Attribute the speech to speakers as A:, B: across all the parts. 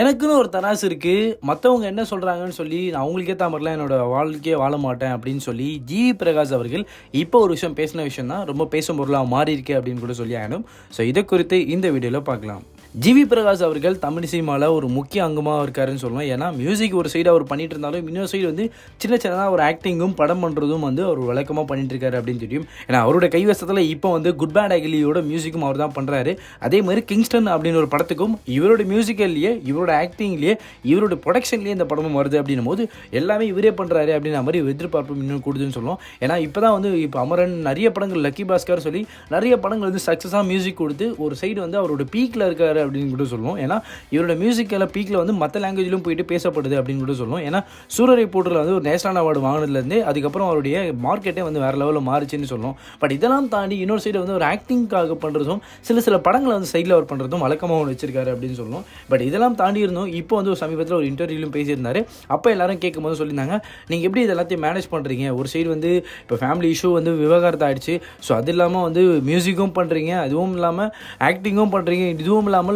A: எனக்குன்னு ஒரு தராசு இருக்குது மற்றவங்க என்ன சொல்கிறாங்கன்னு சொல்லி நான் அவங்களுக்கே ஏற்ற மாதிரிலாம் என்னோட வாழ்க்கையே வாழ மாட்டேன் அப்படின்னு சொல்லி ஜி. பிரகாஷ் அவர்கள் இப்போ ஒரு விஷயம் பேசின விஷயம் தான் ரொம்ப பேசும் பொருளாக மாறி இருக்கு அப்படின்னு கூட சொல்லி ஆகணும் ஸோ இதை குறித்து இந்த வீடியோவில் பார்க்கலாம். ஜிவி பிரகாஷ் அவர்கள் தமிழ் சினிமாவில் ஒரு முக்கிய அங்கமாக இருக்காருன்னு சொல்லலாம். ஏன்னா மியூசிக் ஒரு சைடு அவர் பண்ணிட்டு இருந்தாலும் இன்னொரு சைடு வந்து சின்ன சின்னதாக ஒரு ஆக்டிங்கும் படம் பண்ணுறதும் வந்து அவர் வழக்கமாக பண்ணிட்டு இருக்காரு அப்படின்னு தெரியும். ஏன்னா அவரோட கைவசத்தில் இப்போ வந்து குட் பேட் அகிலியோட மியூசிக்கும் அவர் தான் பண்ணுறாரு அதே மாதிரி கிங்ஸ்டன் அப்படின்னு ஒரு படத்துக்கும் இவரோட மியூசிக்கல்லையே இவரோட ஆக்டிங்லேயே இவரோட ப்ரொடக்ஷன்லேயே இந்த படமும் வருது அப்படின்னும் போது எல்லாமே இவரே பண்ணுறாரு அப்படின்ற மாதிரி எதிர்பார்ப்பு இன்னும் கூடுதுன்னு சொல்லுவோம் ஏன்னா இப்போ தான் வந்து இப்போ அமரன் நிறைய படங்கள் லக்கி பாஸ்கர் சொல்லி நிறைய படங்கள் வந்து சக்ஸஸாக மியூசிக் கொடுத்து ஒரு சைடு வந்து அவரோட பீக்கில் இருக்காரு அப்படின்னு கூட சொல்லுவோம். ஏன்னா இவரோட மியூசிக்கில் பீக்கில் வந்து மற்ற லாங்குவேஜிலும் போயிட்டு பேசப்படுது அப்படின்னு கூட சொல்லுவோம். ஏன்னா சூரரை போட்டில் வந்து ஒரு நேஷனல் அவார்டு வாங்கினதுலேருந்து அதுக்கப்புறம் அவருடைய மார்க்கெட்டே வந்து வேறு லெவலில் மாறுச்சுன்னு சொல்லுவோம். பட் இதெல்லாம் தாண்டி இன்னொரு சைடு வந்து ஒரு ஆக்டிங்காக பண்ணுறதும் சில சில படங்களை வந்து சைடில் அவர் பண்ணுறதும் வழக்கமாக ஒன்று வச்சிருக்காரு அப்படின்னு சொல்லுவோம். பட் இதெல்லாம் தாண்டி இருந்தோம் இப்போ வந்து ஒரு சமீபத்தில் ஒரு இன்டர்வியூலையும் பேசியிருந்தார். அப்போ எல்லாரும் கேட்கும்போது சொல்லியிருந்தாங்க நீங்கள் எப்படி இது எல்லாத்தையும் மேனேஜ் பண்ணுறீங்க ஒரு சைடு வந்து இப்போ ஃபேமிலி இஷ்யூ வந்து விவகாரத்தை ஆயிடுச்சு ஸோ அது இல்லாமல் வந்து மியூசிக்கும் பண்ணுறீங்க அதுவும் இல்லாமல் ஆக்டிங்கும் பண்ணுறீங்க இதுவும் இல்லாமல்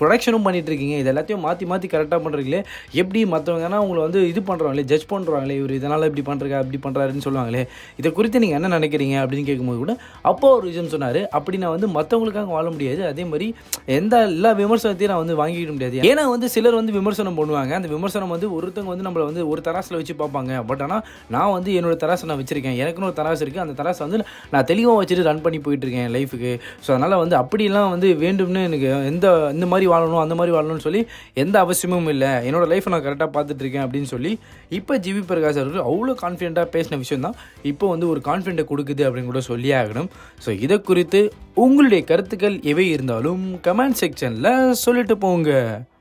A: ப்ரொடக்ஷனும் பண்ணிகிட்ருக்கீங்க இருக்கீங்க. இது எல்லாத்தையும் மாற்றி மாற்றி கரெக்டாக பண்ணுறீங்களே எப்படி மற்றவங்கன்னா உங்களை வந்து இது பண்ணுறாங்களே ஜட்ஜ் பண்ணுறாங்களே இவர் இதனால் இப்படி பண்ணுறா இப்படி பண்ணுறாருன்னு சொல்லுவாங்களே இதை குறித்து நீங்கள் என்ன நினைக்கிறீங்க அப்படின்னு கேட்கும்போது கூட அப்போ ஒரு விஷயம் சொன்னார். அப்படி நான் வந்து மற்றவங்களுக்காக வாழ முடியாது. அதே மாதிரி எந்த எல்லா விமர்சனத்தையும் நான் வந்து வாங்கிக்க முடியாது. ஏன்னா வந்து சிலர் வந்து விமர்சனம் பண்ணுவாங்க. அந்த விமர்சனம் வந்து ஒருத்தவங்க வந்து நம்மளை வந்து ஒரு தராசில் வச்சு பார்ப்பாங்க. பட் ஆனால் நான் வந்து என்னோட தராசை நான் வச்சுருக்கேன். எனக்குன்னு ஒரு தராசு இருக்குது அந்த தராசை வந்து நான் தெளிவாக வச்சுட்டு ரன் பண்ணி போயிட்டுருக்கேன் லைஃபுக்கு ஸோ அதனால் வந்து அப்படிலாம் வந்து வேண்டும்னு எனக்கு எந்த இந்த மாதிரி வாழணும் அந்த மாதிரி வாழணும்னு சொல்லி எந்த அவசியமும் இல்லை. என்னோடய லைஃப்பை நான் கரெக்டாக பார்த்துட்ருக்கேன் அப்படின்னு சொல்லி இப்போ ஜிவி பிரகாஷ் அவர்கள் அவ்வளோ கான்ஃபிடென்ட்டாக பேசின விஷயம் தான் இப்போ வந்து ஒரு கான்ஃபிடென்ட்டை கொடுக்குது அப்படின்னு கூட சொல்லியே ஆகணும். ஸோ இதை குறித்து உங்களுடைய கருத்துக்கள் எவை இருந்தாலும் கமெண்ட் செக்ஷனில் சொல்லிட்டு போங்க.